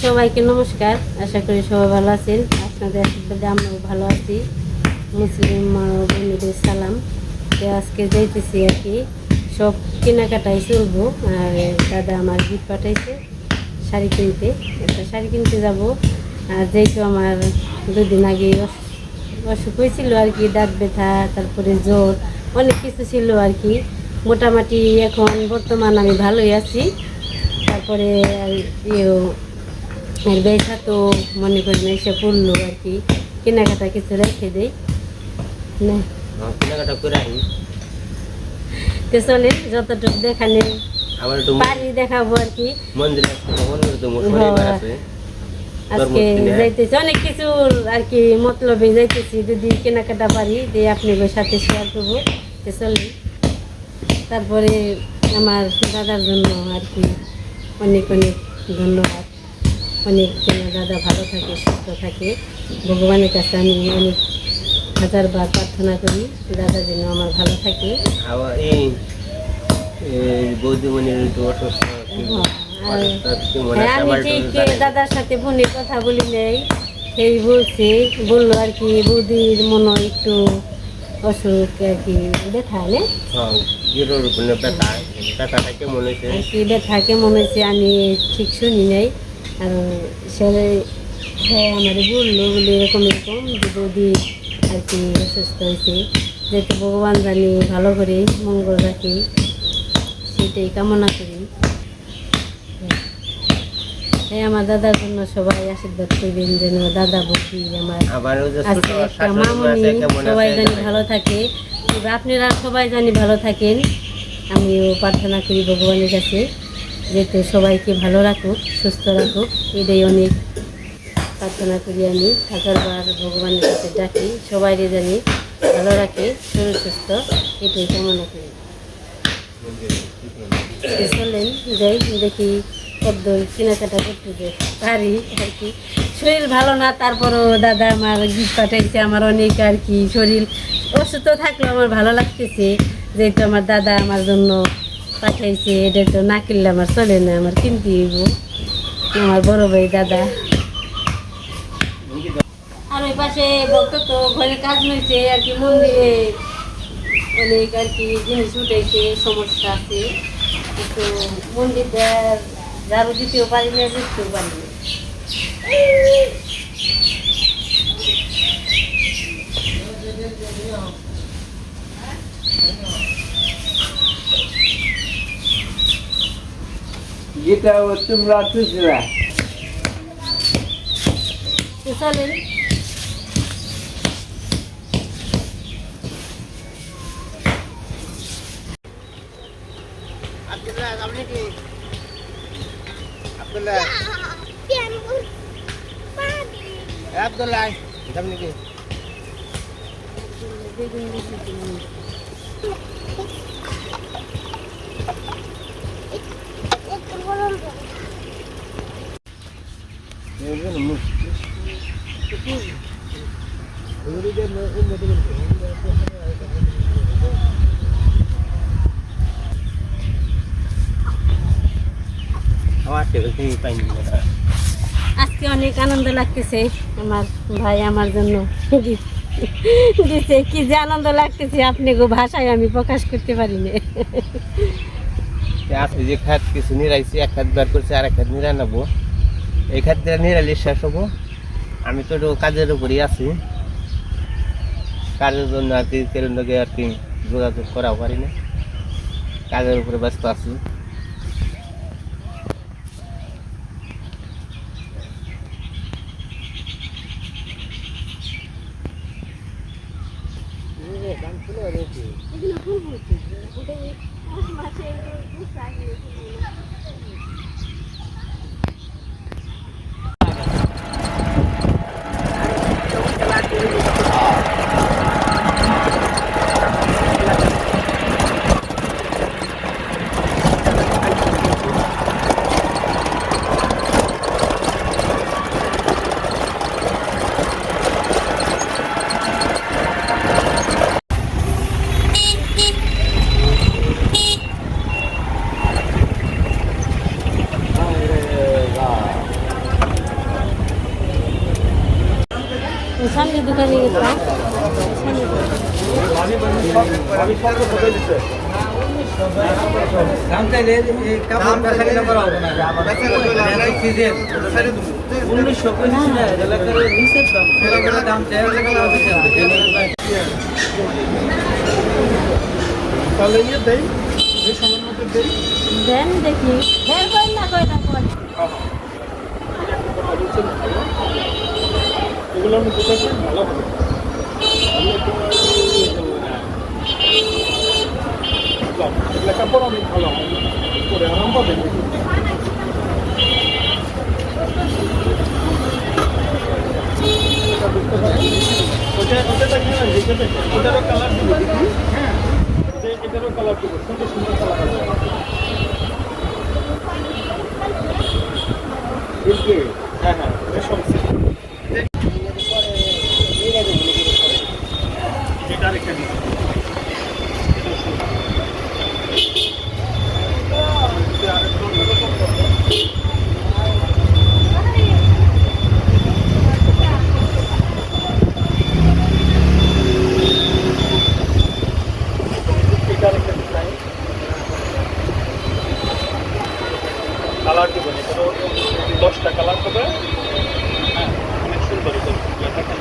সবাইকে নমস্কার। আশা করি সবাই ভালো আছেন। আপনাদের আশীর্বাদে আমরাও ভালো আছি। মুসলিম মা ও বোনেদের সালাম। তো আজকে যাইতেছি আর কি, সব কেনাকাটাই চলবো। আর দাদা আমার গিফট পাঠাইছে শাড়ি কিনতে। একটা শাড়ি কিনতে যাব। আর যেহেতু আমার দুদিন আগে অস- অসুখ হয়েছিল আর কি, দাঁত ব্যথা, তারপরে জ্বর, অনেক কিছু ছিল আর কি। মোটামুটি এখন বর্তমান আমি ভালোই আছি। তারপরে ইয়েও আর ব্যথা তো মনে করেন এসে পড়ল আর কি। কেনাকাটা কিছু রেখে দেই। না। কেনাকাটা করে তো চলেন যতটুকু দেখানে আবার একটু পারি দেখাবো আর কি। মন্দিরে মন্দিরে তো আছে। আজকে যাইতেছি অনেক কিছু আর কি মতলবে যাইতেছি। যদি কেনাকাটা পারি দিয়ে আপনাদের সাথে শেয়ার করব। তো চলেন। তারপরে আমার দাদার জন্য আর কি অনেক অনেক ধন্যবাদ। অনেক দাদা ভালো থাকে সুস্থ থাকে। ভগবানের কাছে আমি অনেক হাজারবার প্রার্থনা করি দাদা যেন আমার ভালো থাকে। হ্যাঁ, হ্যাঁ। দাদার সাথে ফোনে কথা বলি নেই সেই বলছে বলল আর কি বৌদির মনে একটু অসুখ আর কি ব্যথা নে? হ্যাঁ কি ব্যথা কেমন হয়েছে আমি ঠিক শুনি নাই। আর সে হ্যাঁ আমার বলল বলে এরকম এরকম যে বৌদি আর কি অসুস্থ হয়েছে। যেহেতু ভগবান জানি ভালো করে মঙ্গল রাখি সেটাই কামনা করি। হ্যাঁ আমার দাদার জন্য সবাই আশীর্বাদ করবেন যেন দাদা বকি আমার আজকে একটা মামুনি সবাই জানি ভালো থাকে। আপনারা সবাই জানি ভালো থাকেন। আমিও প্রার্থনা করি ভগবানের কাছে। যাতে সবাইকে ভালো রাখুক, সুস্থ রাখুক। এটাই অনেক প্রার্থনা করি আমি। হাজারবার ভগবানের কাছে ডাকি সবাইকে জানি ভালো রাখে, শরীর সুস্থ, এটাই কামনা করি। চলেন, যাই, দেখি কদ্দূর কেনাকাটা করতে পারি আর কি। শরীর ভালো না, তারপরও দাদা আমার গিফট পাঠাইছে, আমার অনেক আর কি শরীর অসুস্থ থাকলেও আমার ভালো লাগতেছে। যেহেতু আমার দাদা আমার জন্য পাঠাইছে, এটা তো না কিনলে আমার চলে না, আমার কিনতে হইব। আমার বড় ভাই দাদা। আর ওই পাশে বলতো তো, ঘরে কাজ হয়েছে আর কি মন্দিরে অনেক আর কি জিনিস উঠেছে সমস্যা আছে। একটু মন্দিরটা ঝাড়ু দিতেও পারি না দেখতেও পারি না। যেটা তোমরা চলেন আব্দুল্লাহ আব্দুল্লাহ। যাম নাকি বেগুন বেশি দিন। আমার টেবিল থেকে পাইনি আজকে অনেক আনন্দ লাগতেছে আমার ভাই আমার জন্য। দিছে, কি যে আনন্দ লাগতেছে, আপনি গো ভাষায় আমি প্রকাশ করতে পারি না। আজকে যে খাত কিছু নিরাইছি, এক খাত বার করছি আর এক খাত নিরা নেব এই খাত দিয়ে নিরালি শেষ হব। আমি তো কাজের উপরেই আছি। কাজের জন্য আর কি কেরোর লগে আর কি যোগাযোগ করা পারি না কাজের উপরে ব্যস্ত আছি উনিশশো পঁচিশ এলাকার নিচের দাম। তাহলে ইয়ে দেই সময়ের মধ্যে দেই। দেন দেখি হ্যাঁ কই না এগুলো আমি কোথায় ভালো হবে। লেখাপড়া অনেক ভালো করে আরাম পাবেন ওটারও কালার দিব হ্যাঁ এটারও কালার দিব সুন্দর সুন্দর কালার হ্যাঁ হ্যাঁ। কালার এটারও দশটা কালার হবে। হ্যাঁ অনেক সুন্দর এটা। দেখেন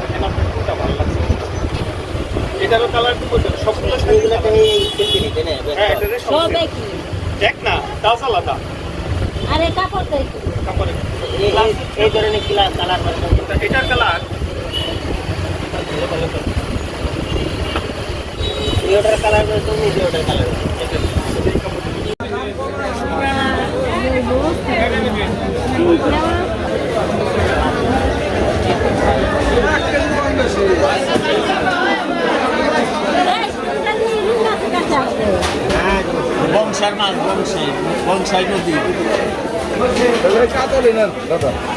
দেখেন আপনার কোনটা ভালো লাগছে। এটারও কালার দিব সবগুলো হ্যাঁ দেখ না দাস আলাদা। আরে কাপড় দেখি কাপড়ে এই ধরনের কালার এটার কালার। কালার কালার বংশার মাছ বংশাই বংশাই নদী।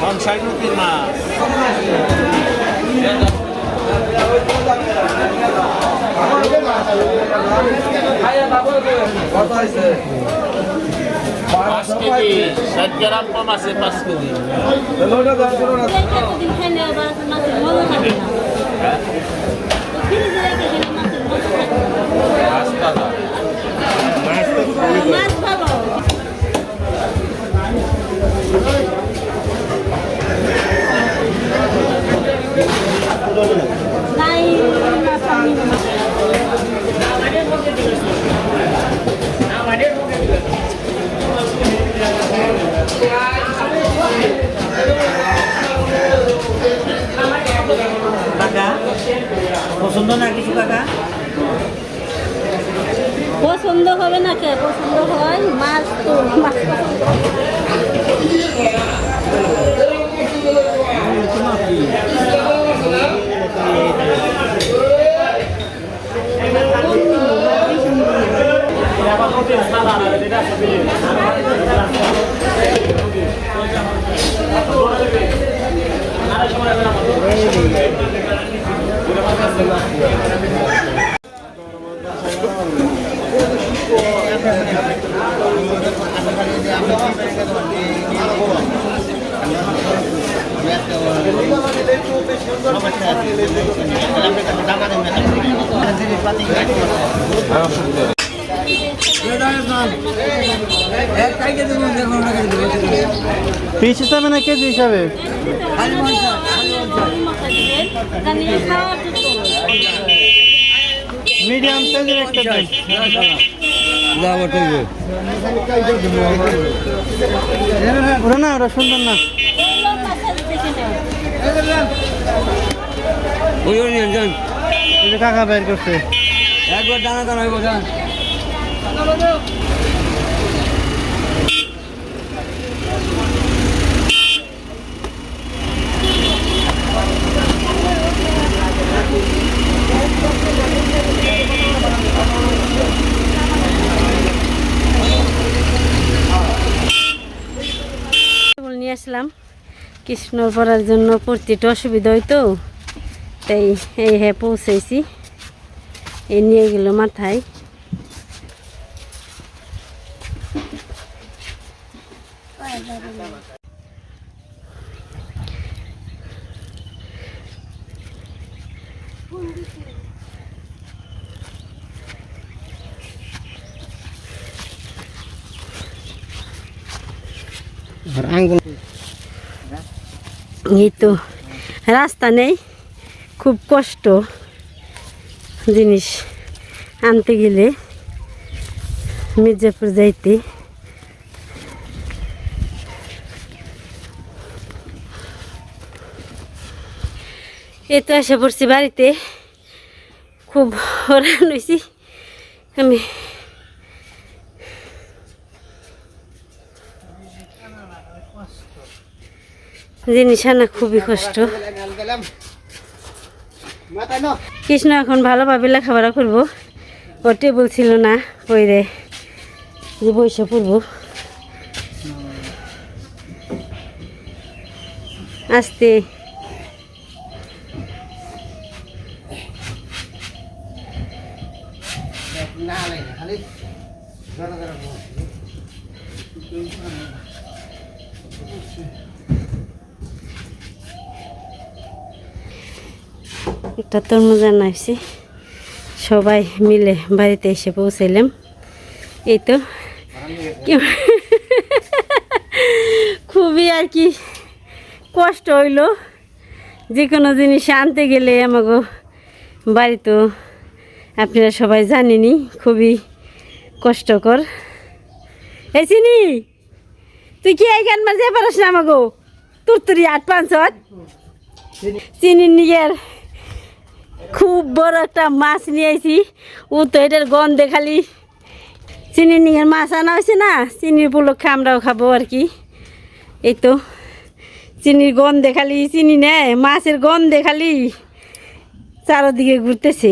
বংশাই নদীর মাছ। পাঁচ কেজি ষাট গ্রাম কম আছে পাঁচ কেজি পছন্দ না কিছু কাকা? পছন্দ হবে না কে? পছন্দ হয় মাছ তো মাছ পছন্দ পিস হিসাবে না কেজি হিসাবে। মিডিয়াম সাইজের একটা দেন ওরা না ওরা সুন্দর না? এই যে কাকা বের করছে? একবার দানা দানা হইব যান কৃষ্ণ পড়ার জন্য প্রতিটা অসুবিধা হইতো। তাই এই হ্যাঁ পৌঁছেছি এ নিয়ে গেল মাথায়। আঙ্গুল এই তো রাস্তা নেই, খুব কষ্ট জিনিস আনতে গেলে মির্জাপুর যাইতে। এই তো এসে পড়ছি বাড়িতে, খুব হরান হয়েছি আমি জিনিস আনা খুবই কষ্ট। কৃষ্ণ, এখন ভালোভাবে লেখাপড়া করব। ও টেবল ছিল না, ওই রে, যে বৈশা পড়ব। আস্তে। একটা তরমুজ আনাইছি সবাই মিলে বাড়িতে এসে পৌঁছাইলাম। এই তো। খুবই আর কি কষ্ট হইল। যে কোনো জিনিস আনতে গেলে আমাকে বাড়ি তো আপনারা সবাই জানেনি খুবই কষ্টকর। এই চিনি তুই কি এই গান মাঝে পারস না আমাকে তোর তুরি আট পাঁচশত চিনি। নিজের খুব বড় একটা মাছ নিয়ে আইছি। ও তো এটার গন্ধে খালি চিনি নিয়ে মাছ আনা হয়েছে না, চিনির উপলক্ষে আমরাও খাব আর কি। এই তো, চিনির গন্ধে খালি চিনি নেয়, মাছের গন্ধে খালি চারোদিকে ঘুরতেছে।